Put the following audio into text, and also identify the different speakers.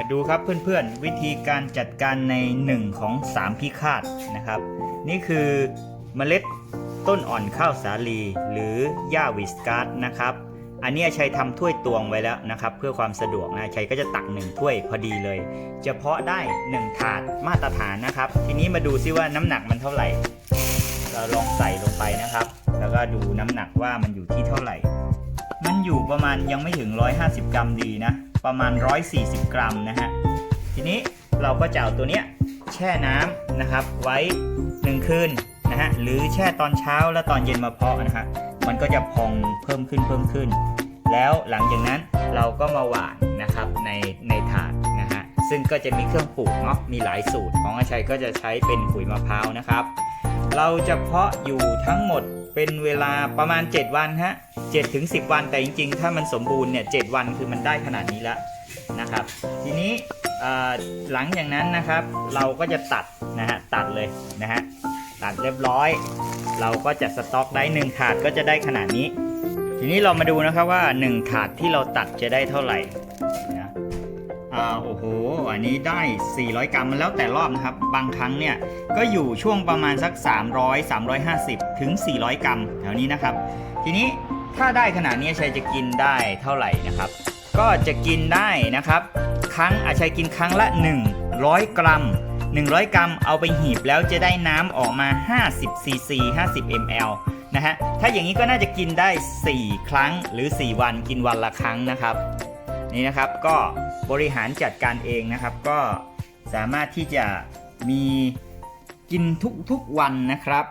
Speaker 1: มาดูครับเพื่อนๆ วิธีการจัดการใน 1 ของ 3 พิฆาตนะครับ นี่คือเมล็ดต้นอ่อนข้าวสาลีหรือหญ้าวิสการ์ดนะครับ อันนี้ชัยทำถ้วยตวงไว้แล้วนะครับ เพื่อความสะดวกนะชัยก็จะตัก 1 ถ้วยพอดีเลย เฉพาะได้ 1 ถาดมาตรฐานนะครับ ทีนี้มาดูซิว่าน้ำหนักมันเท่าไหร่ เราลองใส่ลงไปนะครับ แล้วก็ดูน้ำหนักว่ามันอยู่ที่เท่าไหร่ มันอยู่ประมาณยังไม่ถึง 150 กรัมดีนะ ประมาณ 140 กรัมนะฮะ ทีนี้เราก็จะเอาตัวเนี้ยแช่น้ำนะครับไว้ 1 คืนนะฮะ หรือแช่ตอนเช้าแล้วตอนเย็นมาเพาะนะฮะ มันก็จะพองเพิ่มขึ้นเพิ่มขึ้น แล้วหลังจากนั้นเราก็มาหว่านนะครับในในถาดนะฮะ ซึ่งก็จะมีเครื่องปลูกเนาะ มีหลายสูตร ของอาชัยก็จะใช้เป็นขุยมะพร้าวนะครับ เราจะเพาะอยู่ทั้งหมดเป็นเวลาประมาณ 7 วันฮะ7ถึง10 วันแต่จริงๆ ถ้ามันสมบูรณ์เนี่ย7วันคือมันได้ขนาดนี้แล้วนะครับ ทีนี้หลังจากนั้นนะครับ เราก็จะตัดนะฮะตัดเลยนะฮะตัดเรียบร้อย เราก็จะสต็อกได้1ถาดก็จะได้ขนาดนี้ ทีนี้เรามาดูนะครับว่า1ถาดที่เราตัดจะได้เท่าไหร่น อ่าโอ้โห อันนี้ได้ 400 กรัมมันแล้วแต่รอบนะครับ บางครั้งเนี่ยก็อยู่ช่วงประมาณสัก 300 350 ถึง 400 กรัมแถวนี้นะครับ ทีนี้ถ้าได้ขนาดนี้ชัยจะกินได้เท่าไหร่นะครับ ก็จะกินได้นะครับ ครั้งอาชัยกินครั้งละ 100 กรัม 100 กรัมเอาไปหีบแล้วจะได้น้ำออกมา 50ซีซี50 ml นะฮะ ถ้าอย่างนี้ก็น่าจะกินได้ 4 ครั้งหรือ 4 วันกินวันละครั้งนะครับ นี่นะครับก็บริหารจัดการเองนะครับ ก็สามารถที่จะมีกินทุกๆวันนะครับ